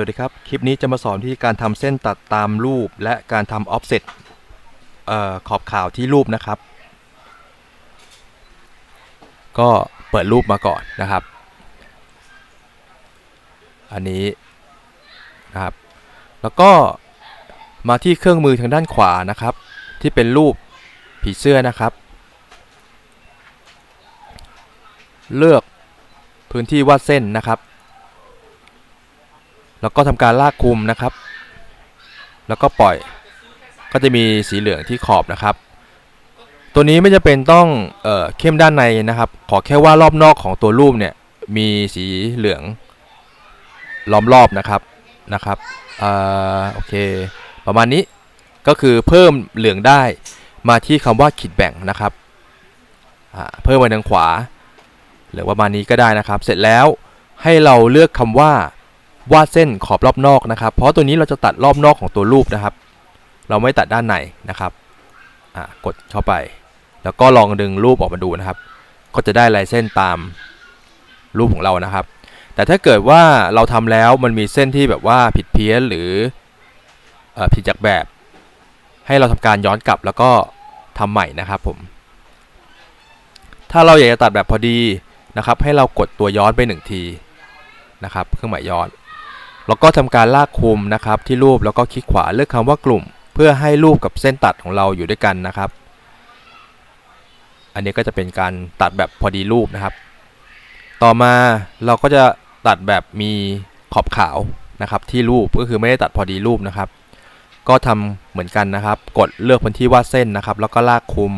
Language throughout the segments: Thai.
วัสดีครับ คลิปนี้จะมาสอนที่การทำเส้นตัดตามรูป และการทำ offset เอ่อขอบข่าวที่รูปนะครับ ก็เปิดรูปมาก่อนนะครับ อันนี้นะครับ แล้วก็มาที่เครื่องมือทางด้านขวานะครับ ที่เป็นรูปผีเสื้อนะครับ เลือกพื้นที่วาดเส้นนะครับ แล้วก็ทำการลากคุมนะครับ แล้วก็ปล่อยก็จะมีสีเหลืองที่ขอบนะครับ ตัวนี้ไม่จะเป็นต้องเออเข้มด้านในนะครับ ขอแค่ว่ารอบนอกของตัวรูปเนี่ยมีสีเหลืองล้อมรอบนะครับนะครับอ่อโอเค ประมาณนี้ก็คือเพิ่มเหลืองได้มาที่คำว่าขีดแบ่งนะครับเพิ่มมาทางขวา หรือประมาณนี้ก็ได้นะครับ เสร็จแล้วให้เราเลือกคำว่า วาดเส้นขอบรอบนอกนะครับ เพราะตัวนี้เราจะตัดรอบนอกของตัวรูปนะครับ เราไม่ตัดด้านในนะครับกดเข้าไป แล้วก็ลองดึงรูปออกมาดูนะครับ ก็จะได้ลายเส้นตามรูปของเรานะครับ แต่ถ้าเกิดว่าเราทำแล้วมันมีเส้นที่แบบว่าผิดเพี้ยนหรือออผิดจากแบบ ให้เราทำการย้อนกลับแล้วก็ทำใหม่นะครับผม ถ้าเราอยากจะตัดแบบพอดีนะครับ ให้เรากดตัวย้อนไปหนึ่งทีนะครับ เครื่องหมายย้อน แล้วก็ทำการลากคุมนะครับที่รูปแล้วก็คลิกขวาเลือกคำว่ากลุ่ม เพื่อให้รูปกับเส้นตัดของเราอยู่ด้วยกันนะครับ อันนี้ก็จะเป็นการตัดแบบพอดีรูปนะครับ ต่อมาเราก็จะตัดแบบมีขอบขาวนะครับที่รูปก็คือไม่ได้ตัดพอดีรูปนะครับ ก็ทำเหมือนกันนะครับ กดเลือกพื้นที่วาดเส้นนะครับ แล้วก็ลากคุม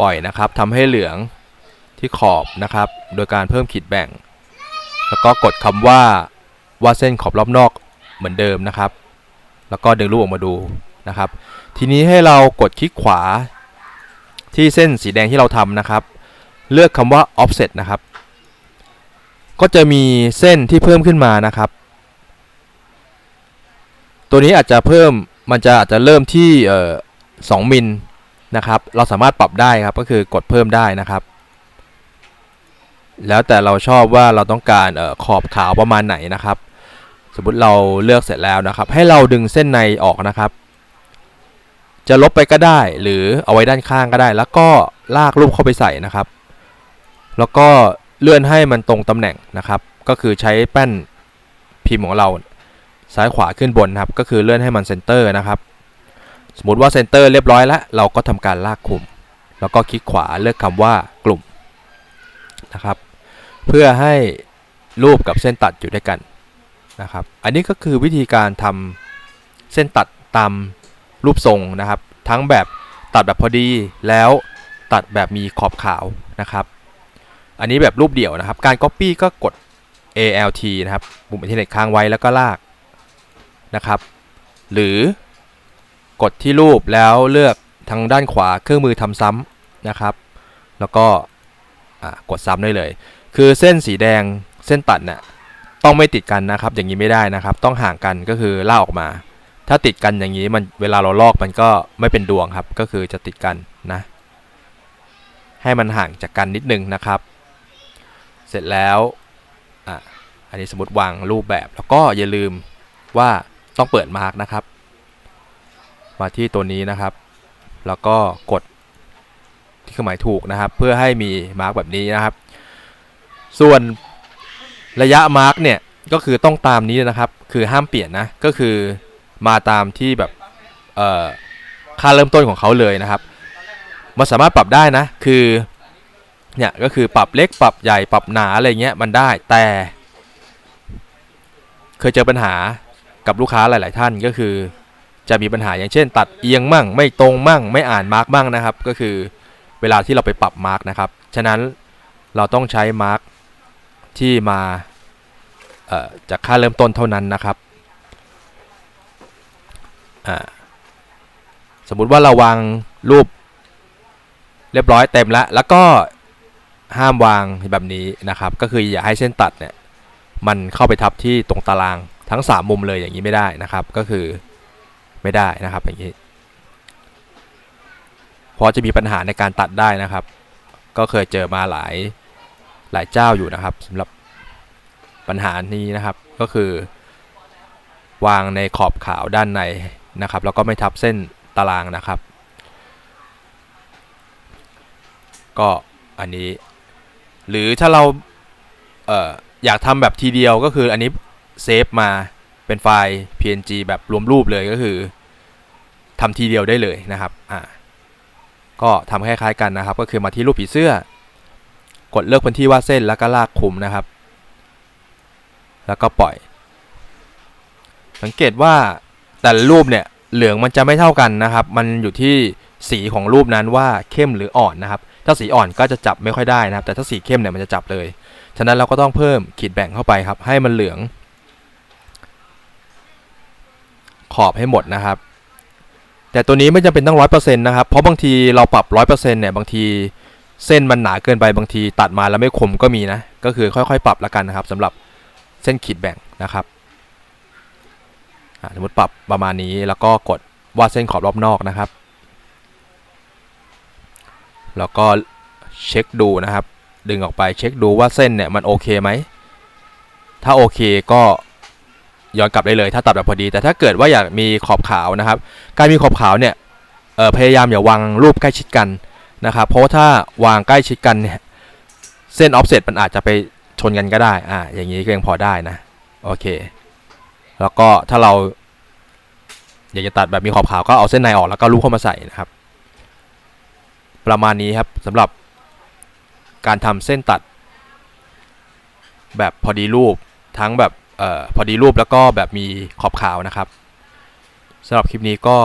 ปล่อยนะครับทำให้เหลืองที่ขอบนะครับ โดยการเพิ่มขีดแบ่ง แล้วก็กดคำว่า วาดเส้นขอบรอบนอกเหมือนเดิมนะครับ แล้วก็ดึงรูปออกมาดูนะครับ ทีนี้ให้เรากดคลิกขวาที่เส้นสีแดงที่เราทำนะครับ เลือกคำว่า offset นะครับ ก็จะมีเส้นที่เพิ่มขึ้นมานะครับ ตัวนี้อาจจะเพิ่มมันจะอาจจะเริ่มที่เอ่อ2มิลนะครับ เราสามารถปรับได้ครับก็คือกดเพิ่มได้นะครับ แล้วแต่เราชอบว่าเราต้องการออขอบขาวประมาณไหนนะครับ สมมุติเราเลือกเสร็จแล้วนะครับ ให้เราดึงเส้นในออกนะครับ จะลบไปก็ได้หรือเอาไว้ด้านข้างก็ได้ แล้วก็ลากรูปเข้าไปใส่นะครับ แล้วก็เลื่อนให้มันตรงตำแหน่งนะครับ ก็คือใช้แป้นพิมพ์ของเราซ้ายขวาขึ้นบนครับ ก็คือเลื่อนให้มันเซนเตอร์นะครับ สมมติว่าเซนเตอร์เรียบร้อยแล้ว เราก็ทำการลากคุมแล้วก็คลิกขวาเลือกคำว่ากลุ่มนะครับ เพื่อให้รูปกับเส้นตัดอยู่ด้วยกัน นะครับ อันนี้ก็คือวิธีการทำเส้นตัดตามรูปทรงนะครับ ทั้งแบบตัดแบบพอดีแล้วตัดแบบมีขอบขาวนะครับ อันนี้แบบรูปเดี่ยวนะครับ การ Copy ก็กด ALT นะครับปุ่มอินเทอร์เน็ตค้างไว้แล้วก็ลากนะครับ หรือกดที่รูปแล้วเลือกทางด้านขวาเครื่องมือทำซ้ำนะครับ แล้วก็กดซ้ำได้เลย คือเส้นสีแดงเส้นตัดเนี่ย ต้องไม่ติดกันนะครับ อย่างนี้ไม่ได้นะครับ ต้องห่างกันก็คือล่าออกมา ถ้าติดกันอย่างนี้มันเวลาเราลอกมันก็ไม่เป็นดวงครับ ก็คือจะติดกันนะ ให้มันห่างจากกันนิดนึงนะครับ เสร็จแล้วอะอันนี้สมมติวางรูปแบบแล้วก็อย่าลืมว่าต้องเปิดมาร์กนะครับ มาที่ตัวนี้นะครับ แล้วก็กดที่เครื่องหมายถูกนะครับ เพื่อให้มีมาร์กแบบนี้นะครับ ส่วน ระยะมาร์กเนี่ยก็คือต้องตามนี้นะครับ คือห้ามเปลี่ยนนะ ก็คือมาตามที่แบบเอ่อค่าเริ่มต้นของเขาเลยนะครับมันสามารถปรับได้นะ คือเนี่ยก็คือปรับเล็กปรับใหญ่ปรับหนาอะไรเงี้ยมันได้แต่ เคยเจอปัญหากับลูกค้าหลาย ๆ ท่านก็คือ จะมีปัญหาอย่างเช่น ตัดเอียงมั่ง ไม่ตรงมั่ง ไม่อ่านมาร์กมั่งนะครับ ก็คือเวลาที่เราไปปรับมาร์กนะครับ ฉะนั้นเราต้องใช้มาร์ก ที่มาจากค่าเริ่มต้นเท่านั้นนะครับ สมมุติว่าเราวางรูปเรียบร้อยเต็มแล้ว แล้วก็ห้ามวางแบบนี้นะครับ ก็คืออย่าให้เส้นตัดเนี่ยมันเข้าไปทับที่ตรงตารางทั้ง 3 มุมเลยอย่างนี้ไม่ได้นะครับ ก็คือไม่ได้นะครับอย่างนี้เพราะจะมีปัญหาในการตัดได้นะครับ ก็เคยเจอมาหลาย หลายเจ้าอยู่นะครับสำหรับปัญหานี้นะครับก็คือ วางในขอบขาวด้านในนะครับ แล้วก็ไม่ทับเส้นตารางนะครับ ก็อันนี้ หรือถ้าเราเอออยากทำแบบทีเดียวก็คืออันนี้เซฟมาเป็นไฟล์ png แบบรวมรูปเลยก็คือทำทีเดียวได้เลยนะครับอ่าก็ทำคล้ายๆกันนะครับ ก็คือมาที่รูปผีเสื้อ กดเลือกพื้นที่วาดเส้นแล้วก็ลากคุมนะครับ แล้วก็ปล่อย สังเกตว่าแต่ละรูปเนี่ยเหลืองมันจะไม่เท่ากันนะครับ มันอยู่ที่สีของรูปนั้นว่าเข้มหรืออ่อนนะครับ ถ้าสีอ่อนก็จะจับไม่ค่อยได้นะครับ แต่ถ้าสีเข้มเนี่ยมันจะจับเลย ฉะนั้นเราก็ต้องเพิ่มขีดแบ่งเข้าไปครับ ให้มันเหลือง ขอบให้หมดนะครับ แต่ตัวนี้ไม่จำเป็นต้องร้อยเปอร์เซ็นต์นะครับ เพราะบางทีเราปรับร้อยเปอร์เซ็นต์เนี่ยบางที เส้นมันหนาเกินไปบางที ตัดมาแล้วไม่คมก็มีนะ ก็คือค่อยๆ ปรับละกันนะครับสำหรับเส้นขีดแบ่งนะครับสมมติปรับประมาณนี้แล้วก็กดวาดเส้นขอบรอบนอกนะครับ แล้วก็เช็คดูนะครับ ดึงออกไปเช็คดูว่าเส้นเนี่ยมันโอเคไหม ถ้าโอเคก็ย้อนกลับได้เลย ถ้าตัดแบบพอดี แต่ถ้าเกิดว่าอยากมีขอบขาวนะครับ การมีขอบขาวเนี่ยพยายามอย่าวางรูปใกล้ชิดกัน นะครับเพราะว่าถ้าวางใกล้ชิดกันเนี่ยเส้นออฟเซตมันอาจจะไปชนกันก็ได้อ่าอย่างนี้ก็ยังพอได้นะโอเค แล้วก็ถ้าเราอยากจะตัดแบบมีขอบขาวก็เอาเส้นในออกแล้วก็ลูบเข้ามาใส่นะครับ ประมาณนี้ครับสำหรับการทำเส้นตัด แบบพอดีรูปทั้งแบบเอ่อพอดีรูปแล้วก็แบบมีขอบขาวนะครับสำหรับคลิปนี้ก็